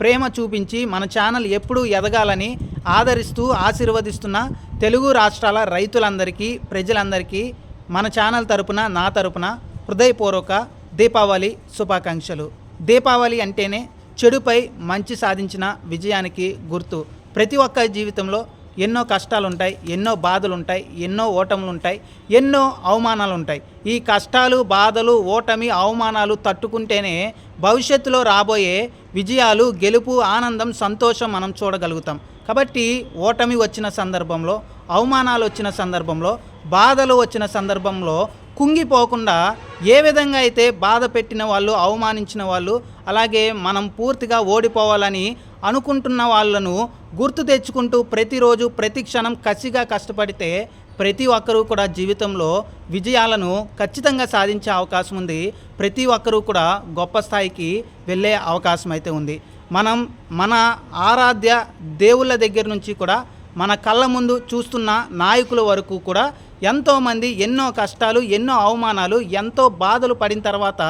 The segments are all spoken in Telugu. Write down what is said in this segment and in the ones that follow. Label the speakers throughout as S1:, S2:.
S1: ప్రేమ చూపించి మన ఛానల్ ఎప్పుడూ ఎదగాలని ఆదరిస్తూ ఆశీర్వదిస్తున్న తెలుగు రాష్ట్రాల రైతులందరికీ ప్రజలందరికీ మన ఛానల్ తరపున నా తరపున హృదయపూర్వక దీపావళి శుభాకాంక్షలు. దీపావళి అంటేనే చెడుపై మంచి సాధించిన విజయానికి గుర్తు. ప్రతి ఒక్క జీవితంలో ఎన్నో కష్టాలు ఉంటాయి ఎన్నో బాధలు ఉంటాయి ఎన్నో ఓటములు ఉంటాయి ఎన్నో అవమానాలు ఉంటాయి ఈ కష్టాలు బాధలు ఓటమి అవమానాలు తట్టుకుంటేనే భవిష్యత్తులో రాబోయే విజయాలు గెలుపు ఆనందం సంతోషం మనం చూడగలుగుతాం. కాబట్టి ఓటమి వచ్చిన సందర్భంలో అవమానాలు వచ్చిన సందర్భంలో బాధలు వచ్చిన సందర్భంలో కుంగిపోకుండా ఏ విధంగా అయితే బాధ పెట్టిన వాళ్ళు అవమానించిన వాళ్ళు అలాగే మనం పూర్తిగా ఓడిపోవాలని అనుకుంటున్న వాళ్ళను గుర్తు తెచ్చుకుంటూ ప్రతిరోజు ప్రతి క్షణం కసిగా కష్టపడితే ప్రతి ఒక్కరూ కూడా జీవితంలో విజయాలను ఖచ్చితంగా సాధించే అవకాశం ఉంది. ప్రతి ఒక్కరూ కూడా గొప్ప స్థాయికి వెళ్ళే అవకాశం అయితే ఉంది. మనం మన ఆరాధ్య దేవుళ్ళ దగ్గర నుంచి కూడా మన కళ్ళ ముందు చూస్తున్న నాయకుల వరకు కూడా ఎంతోమంది ఎన్నో కష్టాలు ఎన్నో అవమానాలు ఎంతో బాధలు పడిన తర్వాత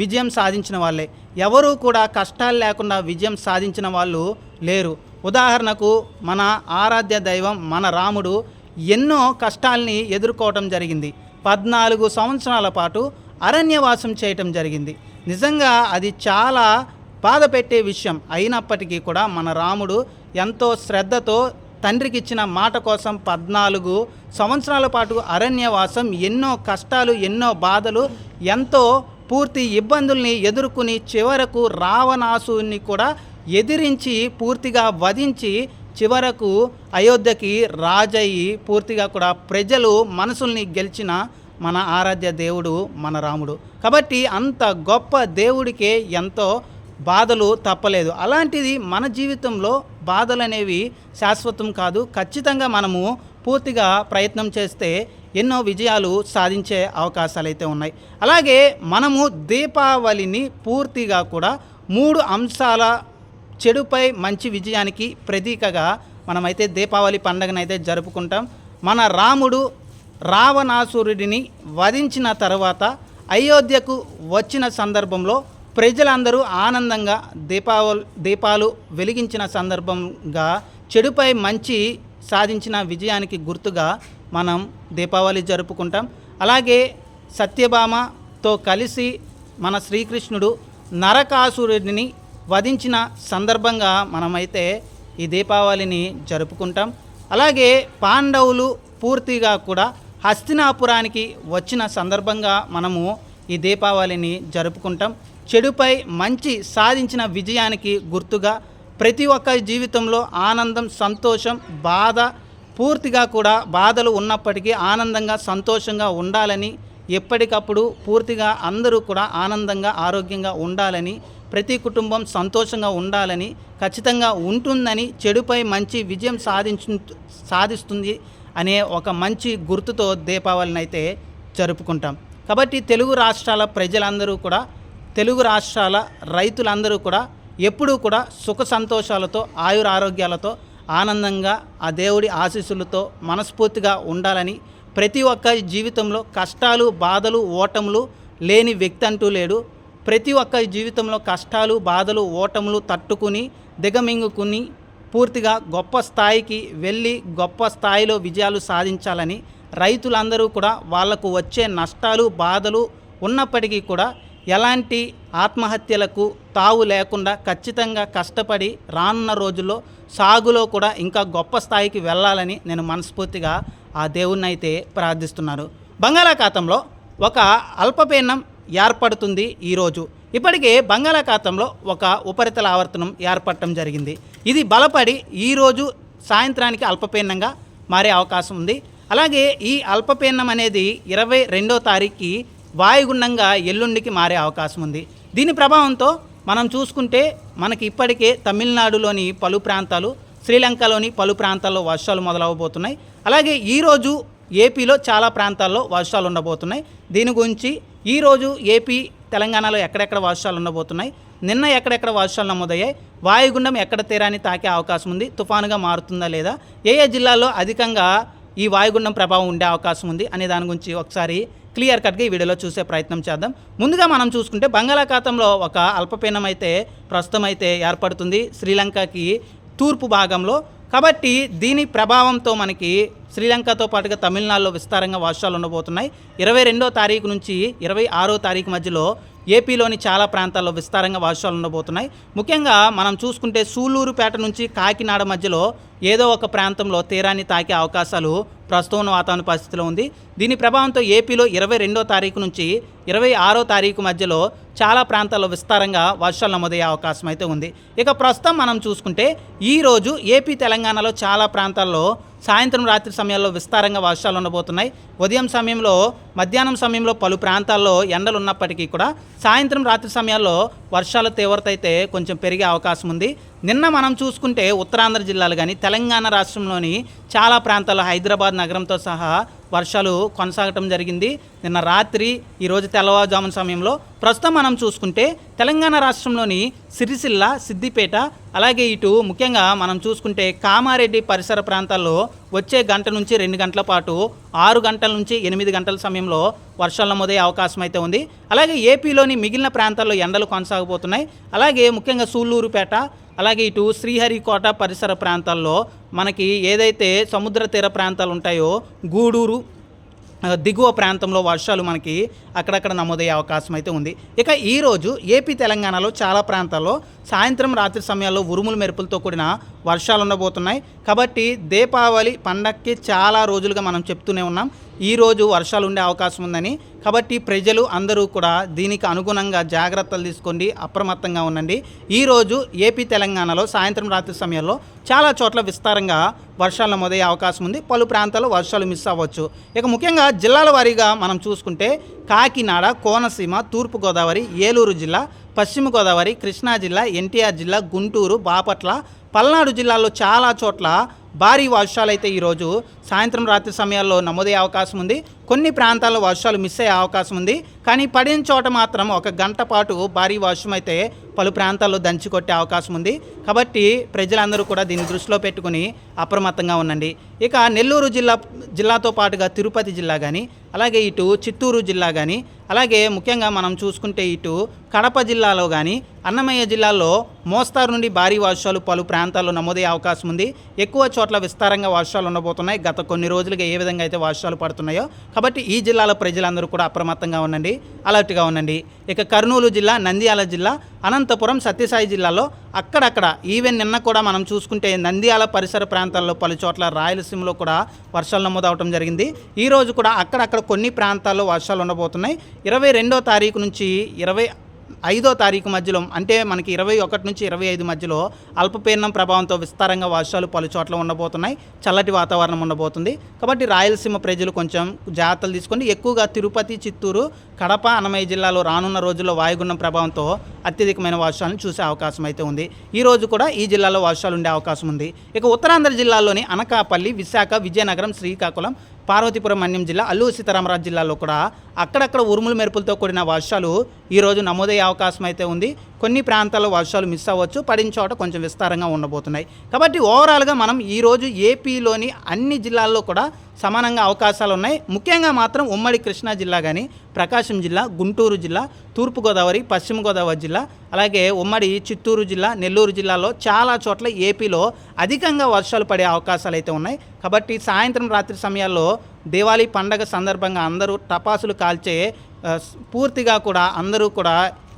S1: విజయం సాధించిన వాళ్ళే. ఎవరూ కూడా కష్టాలు లేకుండా విజయం సాధించిన వాళ్ళు లేరు. ఉదాహరణకు మన ఆరాధ్య దైవం మన రాముడు ఎన్నో కష్టాల్ని ఎదుర్కోవటం జరిగింది. పద్నాలుగు సంవత్సరాల పాటు అరణ్యవాసం చేయటం జరిగింది. నిజంగా అది చాలా బాధ పెట్టే విషయం అయినప్పటికీ కూడా మన రాముడు ఎంతో శ్రద్ధతో తండ్రికి ఇచ్చిన మాట కోసం పద్నాలుగు సంవత్సరాల పాటు అరణ్యవాసం ఎన్నో కష్టాలు ఎన్నో బాధలు ఎంతో పూర్తి ఇబ్బందుల్ని ఎదుర్కొని చివరకు రావణాసుని కూడా ఎదిరించి పూర్తిగా వధించి చివరకు అయోధ్యకి రాజయ్యి పూర్తిగా కూడా ప్రజలు మనసుల్ని గెలిచిన మన ఆరాధ్య దేవుడు మన రాముడు. కాబట్టి అంత గొప్ప దేవుడికే ఎంతో బాధలు తప్పలేదు. అలాంటిది మన జీవితంలో బాధలు అనేవి శాశ్వతం కాదు. ఖచ్చితంగా మనము పూర్తిగా ప్రయత్నం చేస్తే ఎన్నో విజయాలు సాధించే అవకాశాలు అయితే ఉన్నాయి. అలాగే మనము దీపావళిని పూర్తిగా కూడా మూడు అంశాల చెడుపై మంచి విజయానికి ప్రతీకగా మనమైతే దీపావళి పండుగనైతే జరుపుకుంటాం. మన రాముడు రావణాసురుడిని వధించిన తర్వాత అయోధ్యకు వచ్చిన సందర్భంలో ప్రజలందరూ ఆనందంగా దీపావళి దీపాలు వెలిగించిన సందర్భంగా చెడుపై మంచి సాధించిన విజయానికి గుర్తుగా మనం దీపావళి జరుపుకుంటాం. అలాగే సత్యభామతో కలిసి మన శ్రీకృష్ణుడు నరకాసురుడిని వధించిన సందర్భంగా మనమైతే ఈ దీపావళిని జరుపుకుంటాం. అలాగే పాండవులు పూర్తిగా కూడా హస్తినాపురానికి వచ్చిన సందర్భంగా మనము ఈ దీపావళిని జరుపుకుంటాం. చెడుపై మంచి సాధించిన విజయానికి గుర్తుగా ప్రతి ఒక్క జీవితంలో ఆనందం సంతోషం బాధ పూర్తిగా కూడా బాధలు ఉన్నప్పటికీ ఆనందంగా సంతోషంగా ఉండాలని ఎప్పటికప్పుడు పూర్తిగా అందరూ కూడా ఆనందంగా ఆరోగ్యంగా ఉండాలని ప్రతి కుటుంబం సంతోషంగా ఉండాలని ఖచ్చితంగా ఉంటుందని చెడుపై మంచి విజయం సాధించు సాధిస్తుంది అనే ఒక మంచి గుర్తుతో దీపావళిని అయితే జరుపుకుంటాం. కాబట్టి తెలుగు రాష్ట్రాల ప్రజలందరూ కూడా తెలుగు రాష్ట్రాల రైతులందరూ కూడా ఎప్పుడూ కూడా సుఖ సంతోషాలతో ఆయుర ఆరోగ్యాలతో ఆనందంగా ఆ దేవుడి ఆశీస్సులతో మనస్ఫూర్తిగా ఉండాలని ప్రతి ఒక్క జీవితంలో కష్టాలు బాధలు ఓటములు లేని వ్యక్తి అంటూ లేడు. ప్రతి ఒక్క జీవితంలో కష్టాలు బాధలు ఓటములు తట్టుకుని దిగమింగుకుని పూర్తిగా గొప్ప స్థాయికి వెళ్ళి గొప్ప స్థాయిలో విజయాలు సాధించాలని రైతులందరూ కూడా వాళ్ళకు వచ్చే నష్టాలు బాధలు ఉన్నప్పటికీ కూడా ఎలాంటి ఆత్మహత్యలకు తావు లేకుండా ఖచ్చితంగా కష్టపడి రానున్న రోజుల్లో సాగులో కూడా ఇంకా గొప్ప స్థాయికి వెళ్ళాలని నేను మనస్ఫూర్తిగా ఆ దేవుణ్ణి అయితే ప్రార్థిస్తున్నాను. బంగాళాఖాతంలో ఒక అల్పపీడనం ఏర్పడుతుంది ఈరోజు ఇప్పటికే బంగాళాఖాతంలో ఒక ఉపరితల ఆవర్తనం ఏర్పడటం జరిగింది. ఇది బలపడి ఈరోజు సాయంత్రానికి అల్పపీడనంగా మారే అవకాశం ఉంది. అలాగే ఈ అల్పపీడనం అనేది ఇరవై రెండో తారీఖుకి వాయుగుండంగా ఎల్లుండికి మారే అవకాశం ఉంది దీని ప్రభావంతో మనం చూసుకుంటే మనకి ఇప్పటికే తమిళనాడులోని పలు ప్రాంతాలు శ్రీలంకలోని పలు ప్రాంతాల్లో వర్షాలు మొదలవబోతున్నాయి. అలాగే ఈరోజు ఏపీలో చాలా ప్రాంతాల్లో వర్షాలు ఉండబోతున్నాయి. దీని గురించి ఈరోజు ఏపీ తెలంగాణలో ఎక్కడెక్కడ వర్షాలు ఉండబోతున్నాయి నిన్న ఎక్కడెక్కడ వర్షాలు నమోదయ్యాయి వాయుగుండం ఎక్కడ తీరాన్ని తాకే అవకాశం ఉంది తుఫానుగా మారుతుందా లేదా ఏ ఏ జిల్లాల్లో అధికంగా ఈ వాయుగుండం ప్రభావం ఉండే అవకాశం ఉంది అనే దాని గురించి ఒకసారి క్లియర్ కట్గా ఈ వీడియోలో చూసే ప్రయత్నం చేద్దాం. ముందుగా మనం చూసుకుంటే బంగాళాఖాతంలో ఒక అల్పపీనం అయితే ప్రస్తుతం అయితే ఏర్పడుతుంది శ్రీలంకకి తూర్పు భాగంలో. కాబట్టి దీని ప్రభావంతో మనకి శ్రీలంకతో పాటుగా తమిళనాడులో విస్తారంగా వర్షాలు ఉండబోతున్నాయి. ఇరవై రెండో తారీఖు నుంచి ఇరవై ఆరో తారీఖు మధ్యలో ఏపీలోని చాలా ప్రాంతాల్లో విస్తారంగా వర్షాలు ఉండబోతున్నాయి. ముఖ్యంగా మనం చూసుకుంటే సూలూరుపేట నుంచి కాకినాడ మధ్యలో ఏదో ఒక ప్రాంతంలో తీరాన్ని తాకే అవకాశాలు ప్రస్తుతం వాతావరణ పరిస్థితిలో ఉంది. దీని ప్రభావంతో ఏపీలో ఇరవై రెండో తారీఖు నుంచి ఇరవై ఆరో తారీఖు మధ్యలో చాలా ప్రాంతాల్లో విస్తారంగా వర్షాలు నమోదయ్యే అవకాశం అయితే ఉంది. ఇక ప్రస్తుతం మనం చూసుకుంటే ఈరోజు ఏపీ తెలంగాణలో చాలా ప్రాంతాల్లో సాయంత్రం రాత్రి సమయాల్లో విస్తారంగా వర్షాలు ఉండబోతున్నాయి. ఉదయం సమయంలో మధ్యాహ్నం సమయంలో పలు ప్రాంతాల్లో ఎండలు ఉన్నప్పటికీ కూడా సాయంత్రం రాత్రి సమయాల్లో వర్షాల తీవ్రత అయితే కొంచెం పెరిగే అవకాశం ఉంది. నిన్న మనం చూసుకుంటే ఉత్తరాంధ్ర జిల్లాలు కానీ తెలంగాణ రాష్ట్రంలోని చాలా ప్రాంతాల్లో హైదరాబాద్ నగరంతో సహా వర్షాలు కొనసాగటం జరిగింది. నిన్న రాత్రి ఈరోజు తెల్లవారుజామున సమయంలో ప్రస్తుతం మనం చూసుకుంటే తెలంగాణ రాష్ట్రంలోని సిరిసిల్ల సిద్దిపేట అలాగే ఇటు ముఖ్యంగా మనం చూసుకుంటే కామారెడ్డి పరిసర ప్రాంతాల్లో వచ్చే గంట నుంచి రెండు గంటల పాటు ఆరు గంటల నుంచి ఎనిమిది గంటల సమయంలో వర్షాలు నమోదయ్యే అవకాశం అయితే ఉంది. అలాగే ఏపీలోని మిగిలిన ప్రాంతాల్లో ఎండలు కొనసాగబోతున్నాయి. అలాగే ముఖ్యంగా సూళ్ళూరుపేట అలాగే ఇటు శ్రీహరికోట పరిసర ప్రాంతాల్లో మనకి ఏదైతే సముద్ర తీర ప్రాంతాలు ఉంటాయో గూడూరు దిగువ ప్రాంతంలో వర్షాలు మనకి అక్కడక్కడ నమోదయ్యే అవకాశం అయితే ఉంది. ఇక ఈరోజు ఏపీ తెలంగాణలో చాలా ప్రాంతాల్లో సాయంత్రం రాత్రి సమయాల్లో ఉరుములు మెరుపులతో కూడిన వర్షాలు ఉండబోతున్నాయి. కాబట్టి దీపావళి పండక్కి చాలా రోజులుగా మనం చెప్తూనే ఉన్నాం. ఈ రోజు వర్షాలు ఉండే అవకాశం ఉందని. కాబట్టి ప్రజలు అందరూ కూడా దీనికి అనుగుణంగా జాగ్రత్తలు తీసుకోండి అప్రమత్తంగా ఉండండి. ఈరోజు ఏపీ తెలంగాణలో సాయంత్రం రాత్రి సమయంలో చాలా చోట్ల విస్తారంగా వర్షాలు నమోదయ్యే అవకాశం ఉంది. పలు ప్రాంతాల్లో వర్షాలు మిస్ అవ్వచ్చు. ఇక ముఖ్యంగా జిల్లాల వారీగా మనం చూసుకుంటే కాకినాడ కోనసీమ తూర్పుగోదావరి ఏలూరు జిల్లా పశ్చిమ గోదావరి కృష్ణా జిల్లా ఎన్టీఆర్ జిల్లా గుంటూరు బాపట్ల పల్నాడు జిల్లాల్లో చాలా చోట్ల భారీ వర్షాలు అయితే ఈరోజు సాయంత్రం రాత్రి సమయాల్లో నమోదయ్యే అవకాశం ఉంది. కొన్ని ప్రాంతాల్లో వర్షాలు మిస్ అయ్యే అవకాశం ఉంది. కానీ పడిన చోట మాత్రం ఒక గంట పాటు భారీ వర్షం అయితే పలు ప్రాంతాల్లో దంచి కొట్టే అవకాశం ఉంది. కాబట్టి ప్రజలందరూ కూడా దీన్ని దృష్టిలో పెట్టుకుని అప్రమత్తంగా ఉండండి. ఇక నెల్లూరు జిల్లా జిల్లాతో పాటుగా తిరుపతి జిల్లా కానీ అలాగే ఇటు చిత్తూరు జిల్లా కానీ అలాగే ముఖ్యంగా మనం చూసుకుంటే ఇటు కడప జిల్లాలో కానీ అన్నమయ్య జిల్లాలో మోస్తారు నుండి భారీ వర్షాలు పలు ప్రాంతాల్లో నమోదయ్యే అవకాశం ఉంది. ఎక్కువ చోట్ల విస్తారంగా వర్షాలు ఉండబోతున్నాయి. గత కొన్ని రోజులుగా ఏ విధంగా అయితే వర్షాలు పడుతున్నాయో కాబట్టి ఈ జిల్లాల ప్రజలందరూ కూడా అప్రమత్తంగా ఉండండి అలర్ట్గా ఉండండి. ఇక కర్నూలు జిల్లా నంద్యాల జిల్లా అనంతపురం సత్యసాయి జిల్లాలో అక్కడక్కడ ఈవెన్ నిన్న కూడా మనం చూసుకుంటే నంద్యాల పరిసర ప్రాంతాల్లో పలు చోట్ల రాయలసీమలో కూడా వర్షాలు నమోదవడం జరిగింది. ఈరోజు కూడా అక్కడక్కడ కొన్ని ప్రాంతాల్లో వర్షాలు ఉండబోతున్నాయి. ఇరవై రెండో తారీఖు నుంచి ఇరవై ఐదో తారీఖు మధ్యలో అంటే మనకి ఇరవై ఒకటి నుంచి ఇరవై ఐదు మధ్యలో అల్పపీడనం ప్రభావంతో విస్తారంగా వర్షాలు పలు చోట్ల ఉండబోతున్నాయి. చల్లటి వాతావరణం ఉండబోతుంది. కాబట్టి రాయలసీమ ప్రజలు కొంచెం జాగ్రత్తలు తీసుకొని ఎక్కువగా తిరుపతి చిత్తూరు కడప అన్నమయ్య జిల్లాలో రానున్న రోజుల్లో వాయుగుండం ప్రభావంతో అత్యధికమైన వర్షాలను చూసే అవకాశం అయితే ఉంది. ఈ రోజు కూడా ఈ జిల్లాలో వర్షాలు ఉండే అవకాశం ఉంది. ఇక ఉత్తరాంధ్ర జిల్లాలోని అనకాపల్లి విశాఖ విజయనగరం శ్రీకాకుళం పార్వతీపురం మన్యం జిల్లా అల్లూరు సీతారామరాజు జిల్లాలో కూడా అక్కడక్కడ ఉరుములు మెరుపులతో కూడిన వర్షాలు ఈరోజు నమోదయ్యే అవకాశం అయితే ఉంది. కొన్ని ప్రాంతాల్లో వర్షాలు మిస్ అవ్వచ్చు. పడిన చోట కొంచెం విస్తారంగా ఉండబోతున్నాయి. కాబట్టి ఓవరాల్గా మనం ఈరోజు ఏపీలోని అన్ని జిల్లాల్లో కూడా సమానంగా అవకాశాలు ఉన్నాయి. ముఖ్యంగా మాత్రం ఉమ్మడి కృష్ణా జిల్లా కానీ ప్రకాశం జిల్లా గుంటూరు జిల్లా తూర్పుగోదావరి పశ్చిమ గోదావరి జిల్లా అలాగే ఉమ్మడి చిత్తూరు జిల్లా నెల్లూరు జిల్లాలో చాలా చోట్ల ఏపీలో అధికంగా వర్షాలు పడే అవకాశాలు అయితే ఉన్నాయి. కాబట్టి సాయంత్రం రాత్రి సమయాల్లో దివాళీ పండగ సందర్భంగా అందరూ టపాసులు కాల్చే పూర్తిగా కూడా అందరూ కూడా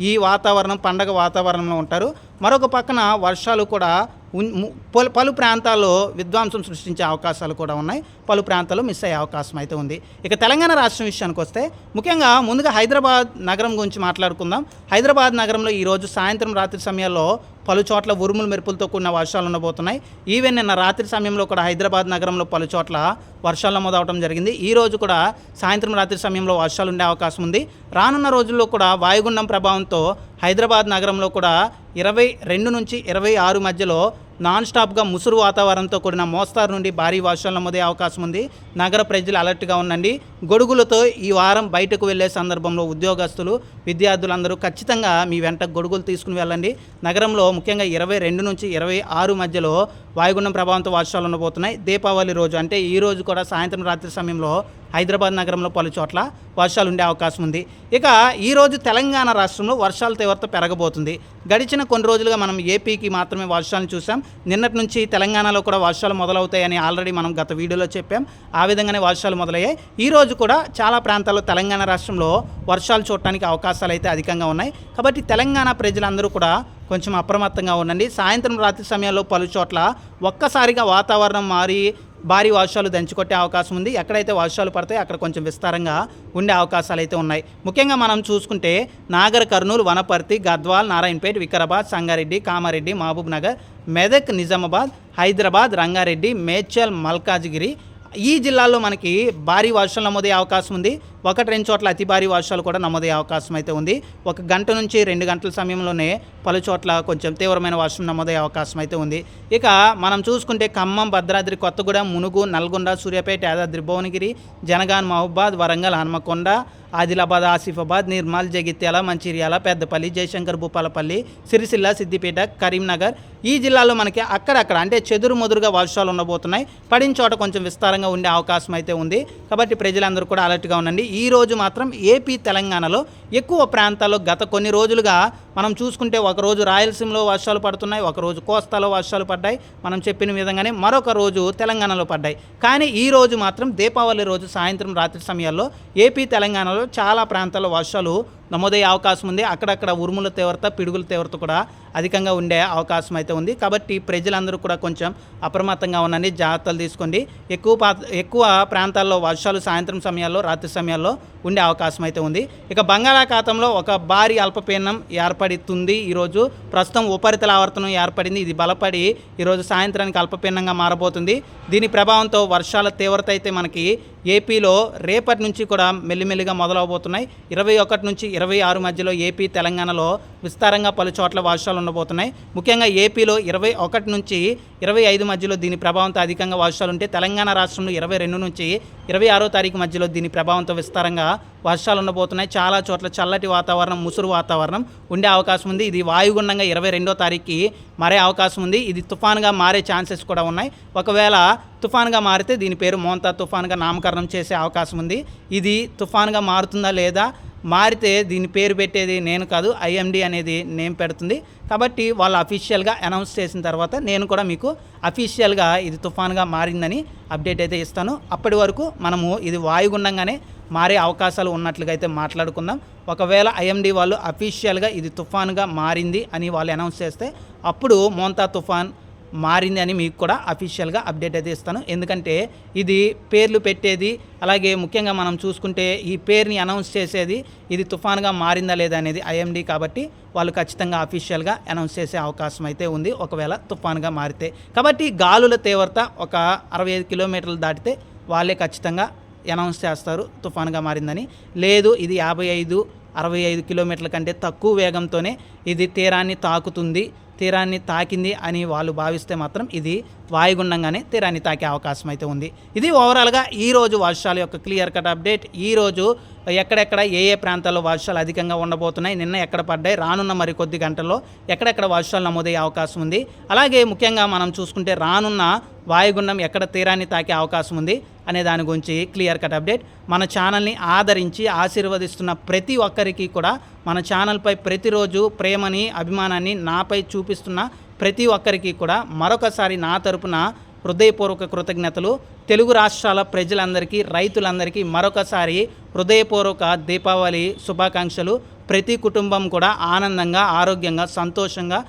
S1: ఈ వాతావరణం పండగ వాతావరణంలో ఉంటారు. మరొక పక్కన వర్షాలు కూడా పలు ప్రాంతాల్లో విధ్వంసం సృష్టించే అవకాశాలు కూడా ఉన్నాయి. పలు ప్రాంతాల్లో మిస్ అయ్యే అవకాశం అయితే ఉంది. ఇక తెలంగాణ రాష్ట్రం విషయానికి వస్తే ముఖ్యంగా ముందుగా హైదరాబాద్ నగరం గురించి మాట్లాడుకుందాం. హైదరాబాద్ నగరంలో ఈరోజు సాయంత్రం రాత్రి సమయాల్లో పలు చోట్ల ఉరుములు మెరుపులతో కూడిన వర్షాలు ఉండబోతున్నాయి. ఈవెన్ నిన్న రాత్రి సమయంలో కూడా హైదరాబాద్ నగరంలో పలు చోట్ల వర్షాలు నమోదవడం జరిగింది. ఈ రోజు కూడా సాయంత్రం రాత్రి సమయంలో వర్షాలు ఉండే అవకాశం ఉంది. రానున్న రోజుల్లో కూడా వాయుగుండం ప్రభావంతో హైదరాబాద్ నగరంలో కూడా ఇరవై రెండు నుంచి ఇరవై ఆరు మధ్యలో నాన్ స్టాప్గా ముసురు వాతావరణంతో కూడిన మోస్తారు నుండి భారీ వర్షాలు నమోదే అవకాశం ఉంది. నగర ప్రజలు అలర్ట్గా ఉండండి. గొడుగులతో ఈ వారం బయటకు వెళ్ళే సందర్భంలో ఉద్యోగస్తులు విద్యార్థులందరూ ఖచ్చితంగా మీ వెంట గొడుగులు తీసుకుని వెళ్ళండి. నగరంలో ముఖ్యంగా ఇరవై రెండు నుంచి ఇరవై ఆరు మధ్యలో వాయుగుండం ప్రభావంతో వర్షాలు ఉండబోతున్నాయి. దీపావళి రోజు అంటే ఈ రోజు కూడా సాయంత్రం రాత్రి సమయంలో హైదరాబాద్ నగరంలో పలు చోట్ల వర్షాలు ఉండే అవకాశం ఉంది. ఇక ఈరోజు తెలంగాణ రాష్ట్రంలో వర్షాల తీవ్రత పెరగబోతుంది. గడిచిన కొన్ని రోజులుగా మనం ఏపీకి మాత్రమే వర్షాలను చూసాం నిన్నటి నుంచి తెలంగాణలో కూడా వర్షాలు మొదలవుతాయని ఆల్రెడీ మనం గత వీడియోలో చెప్పాం. ఆ విధంగానే వర్షాలు మొదలయ్యాయి. ఈ రోజు కూడా చాలా ప్రాంతాల్లో తెలంగాణ రాష్ట్రంలో వర్షాలు చూడటానికి అవకాశాలు అయితే అధికంగా ఉన్నాయి. కాబట్టి తెలంగాణ ప్రజలందరూ కూడా కొంచెం అప్రమత్తంగా ఉండండి. సాయంత్రం రాత్రి సమయంలో పలు చోట్ల ఒక్కసారిగా వాతావరణం మారి భారీ వర్షాలు దంచుకొట్టే అవకాశం ఉంది. ఎక్కడైతే వర్షాలు పడతాయో అక్కడ కొంచెం విస్తారంగా ఉండే అవకాశాలు అయితే ఉన్నాయి. ముఖ్యంగా మనం చూసుకుంటే నాగర్ కర్నూలు వనపర్తి గద్వాల్ నారాయణపేట వికారాబాద్ సంగారెడ్డి కామారెడ్డి మహబూబ్ నగర్ మెదక్ నిజామాబాద్ హైదరాబాద్ రంగారెడ్డి మేడ్చల్ మల్కాజ్గిరి ఈ జిల్లాల్లో మనకి భారీ వర్షాలు నమోదయ్యే అవకాశం ఉంది. ఒకటి రెండు చోట్ల అతి భారీ వర్షాలు కూడా నమోదయ్యే అవకాశం అయితే ఉంది. ఒక గంట నుంచి రెండు గంటల సమయంలోనే పలు చోట్ల కొంచెం తీవ్రమైన వర్షం నమోదయ్యే అవకాశం అయితే ఉంది. ఇక మనం చూసుకుంటే ఖమ్మం భద్రాద్రి కొత్తగూడెం మునుగు నల్గొండ సూర్యాపేట యాదాద్రి భువనగిరి జనగాన్ మహబాద్ వరంగల్ హన్మకొండ ఆదిలాబాద్ ఆసిఫాబాద్ నిర్మల్ జగిత్యాల మంచిర్యాల పెద్దపల్లి జయశంకర్ భూపాలపల్లి సిరిసిల్ల సిద్దిపేట కరీంనగర్. ఈ జిల్లాలో మనకి అక్కడక్కడ అంటే చెదురు మొదురుగా వర్షాలు ఉండబోతున్నాయి. పడిన చోట కొంచెం విస్తారంగా ఉండే అవకాశం అయితే ఉంది. కాబట్టి ప్రజలందరూ కూడా అలర్ట్గా ఉండండి. ఈ రోజు మాత్రం ఏపీ తెలంగాణలో ఎక్కువ ప్రాంతాల్లో గత కొన్ని రోజులుగా మనం చూసుకుంటే ఒకరోజు రాయలసీమలో వర్షాలు పడుతున్నాయి ఒకరోజు కోస్తాలో వర్షాలు పడ్డాయి. మనం చెప్పిన విధంగానే మరొక రోజు తెలంగాణలో పడ్డాయి. కానీ ఈ రోజు మాత్రం దీపావళి రోజు సాయంత్రం రాత్రి సమయాల్లో ఏపీ తెలంగాణలో చాలా ప్రాంతాల్లో వర్షాలు నమోదయ్యే అవకాశం ఉంది. అక్కడక్కడ ఉరుముల తీవ్రత పిడుగుల తీవ్రత కూడా అధికంగా ఉండే అవకాశం అయితే ఉంది. కాబట్టి ప్రజలందరూ కూడా కొంచెం అప్రమత్తంగా ఉండండి జాగ్రత్తలు తీసుకోండి. ఎక్కువ పా ఎక్కువ ప్రాంతాల్లో వర్షాలు సాయంత్రం సమయాల్లో రాత్రి సమయాల్లో ఉండే అవకాశం అయితే ఉంది. ఇక బంగాళాఖాతంలో ఒక భారీ అల్పపీడనం ఏర్పడుతుంది. ఈరోజు ప్రస్తుతం ఉపరితల ఆవర్తనం ఏర్పడింది. ఇది బలపడి ఈరోజు సాయంత్రానికి అల్పపీడనంగా మారబోతుంది. దీని ప్రభావంతో వర్షాల తీవ్రత అయితే మనకి ఏపీలో రేపటి నుంచి కూడా మెల్లిమెల్లిగా మొదలవబోతున్నాయి. ఇరవై ఒకటి నుంచి ఇరవై ఆరు మధ్యలో ఏపీ తెలంగాణలో విస్తారంగా పలు చోట్ల వర్షాలు ఉండబోతున్నాయి. ముఖ్యంగా ఏపీలో ఇరవై ఒకటి నుంచి ఇరవై ఐదు మధ్యలో దీని ప్రభావంతో అధికంగా వర్షాలు ఉంటే తెలంగాణ రాష్ట్రంలో ఇరవై రెండు నుంచి ఇరవై ఆరో తారీఖు మధ్యలో దీని ప్రభావంతో విస్తారంగా వర్షాలు ఉండబోతున్నాయి. చాలా చోట్ల చల్లటి వాతావరణం ముసురు వాతావరణం ఉండే అవకాశం ఉంది. ఇది వాయుగుండంగా ఇరవై రెండో తారీఖుకి మారే అవకాశం ఉంది. ఇది తుఫాన్గా మారే ఛాన్సెస్ కూడా ఉన్నాయి. ఒకవేళ తుఫాన్గా మారితే దీని పేరు మోంతా తుఫాన్గా నామకరణం చేసే అవకాశం ఉంది. ఇది తుఫాన్గా మారుతుందా లేదా మారితే దీని పేరు పెట్టేది నేను కాదు ఐఎండి అనేది నేమ్ పెడుతుంది. కాబట్టి వాళ్ళు అఫీషియల్గా అనౌన్స్ చేసిన తర్వాత నేను కూడా మీకు అఫీషియల్గా ఇది తుఫాన్గా మారిందని అప్డేట్ అయితే ఇస్తాను. అప్పటి వరకు మనము ఇది వాయుగుండంగానే మారే అవకాశాలు ఉన్నట్లుగా అయితే మాట్లాడుకుందాం. ఒకవేళ ఐఎండి వాళ్ళు అఫీషియల్గా ఇది తుఫాన్గా మారింది అని వాళ్ళు అనౌన్స్ చేస్తే అప్పుడు మోంతా తుఫాన్ మారింది అని మీకు కూడా అఫీషియల్గా అప్డేట్ అయితే ఇస్తాను. ఎందుకంటే ఇది పేర్లు పెట్టేది అలాగే ముఖ్యంగా మనం చూసుకుంటే ఈ పేరుని అనౌన్స్ చేసేది ఇది తుఫాన్గా మారిందా లేదా అనేది ఐఎండి కాబట్టి వాళ్ళు ఖచ్చితంగా అఫీషియల్గా అనౌన్స్ చేసే అవకాశం అయితే ఉంది. ఒకవేళ తుఫాన్గా మారితే. కాబట్టి గాలుల తీవ్రత ఒక అరవై ఐదు కిలోమీటర్లు దాటితే వాళ్ళే ఖచ్చితంగా అనౌన్స్ చేస్తారు తుఫాన్గా మారిందని. లేదు ఇది యాభై ఐదు అరవై ఐదు కిలోమీటర్ల కంటే తక్కువ వేగంతోనే ఇది తీరాన్ని తాకుతుంది. తీరాన్ని తాకింది అని వాళ్ళు భావిస్తే మాత్రం ఇది వాయుగుండంగానే తీరాన్ని తాకే అవకాశం అయితే ఉంది. ఇది ఓవరాల్గా ఈ రోజు వర్షాల యొక్క క్లియర్ కట్ అప్డేట్ ఈ రోజు ఎక్కడెక్కడ ఏ ఏ ప్రాంతాల్లో వర్షాలు అధికంగా ఉండబోతున్నాయి నిన్న ఎక్కడ పడ్డాయి రానున్న మరి కొద్ది గంటల్లో ఎక్కడెక్కడ వర్షాలు నమోదయ్యే అవకాశం ఉంది. అలాగే ముఖ్యంగా మనం చూసుకుంటే రానున్న వాయుగుండం ఎక్కడ తీరాన్ని తాకే అవకాశం ఉంది అనే దాని గురించి క్లియర్ కట్ అప్డేట్ మన ఛానల్ని ఆదరించి ఆశీర్వదిస్తున్న ప్రతి ఒక్కరికి కూడా మన ఛానల్పై ప్రతిరోజు ప్రేమని అభిమానాన్ని నాపై చూపి చూపిస్తున్న ప్రతి ఒక్కరికి కూడా మరొకసారి నా తరపున హృదయపూర్వక కృతజ్ఞతలు. తెలుగు రాష్ట్రాల ప్రజలందరికీ రైతులందరికీ మరొకసారి హృదయపూర్వక దీపావళి శుభాకాంక్షలు. ప్రతి కుటుంబం కూడా ఆనందంగా ఆరోగ్యంగా సంతోషంగా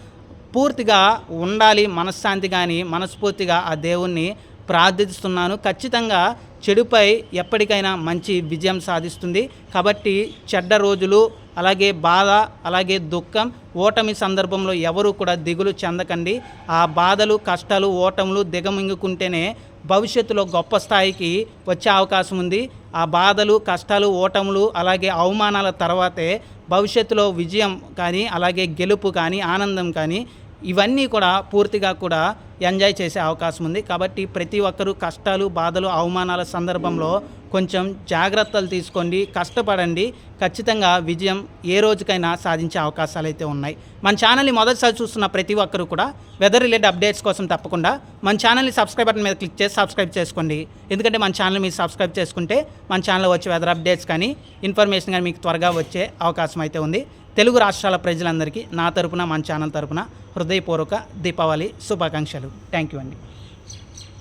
S1: పూర్తిగా ఉండాలి మనశ్శాంతి కానీ మనస్ఫూర్తిగా ఆ దేవుణ్ణి ప్రార్థిస్తున్నాను. ఖచ్చితంగా చెడుపై ఎప్పటికైనా మంచి విజయం సాధిస్తుంది. కాబట్టి చెడ్డ రోజులు అలాగే బాధ అలాగే దుఃఖం ఓటమి సందర్భంలో ఎవరు కూడా దిగులు చెందకండి. ఆ బాధలు కష్టాలు ఓటములు దిగమింగుకుంటేనే భవిష్యత్తులో గొప్ప స్థాయికి వచ్చే అవకాశం ఉంది. ఆ బాధలు కష్టాలు ఓటములు అలాగే అవమానాల తర్వాతే భవిష్యత్తులో విజయం కానీ అలాగే గెలుపు కానీ ఆనందం కానీ ఇవన్నీ కూడా పూర్తిగా కూడా ఎంజాయ్ చేసే అవకాశం ఉంది. కాబట్టి ప్రతి ఒక్కరూ కష్టాలు బాధలు అవమానాల సందర్భంలో కొంచెం జాగ్రత్తలు తీసుకోండి. కష్టపడండి. ఖచ్చితంగా విజయం ఏ రోజుకైనా సాధించే అవకాశాలు అయితే ఉన్నాయి. మన ఛానల్ని మొదటిసారి చూస్తున్న ప్రతి ఒక్కరూ కూడా వెదర్ రిలేటెడ్ అప్డేట్స్ కోసం తప్పకుండా మన ఛానల్ని సబ్స్క్రైబ్ బటన్ మీద క్లిక్ చేసి సబ్స్క్రైబ్ చేసుకోండి. ఎందుకంటే మన ఛానల్ మీరు సబ్స్క్రైబ్ చేసుకుంటే మన ఛానల్లో వచ్చే వెదర్ అప్డేట్స్ కానీ ఇన్ఫర్మేషన్ కానీ మీకు త్వరగా వచ్చే అవకాశం అయితే ఉంది. తెలుగు రాష్ట్రాల ప్రజలందరికీ నా తరపున మన ఛానల్ తరపున హృదయపూర్వక దీపావళి శుభాకాంక్షలు. థ్యాంక్ యూ అండి.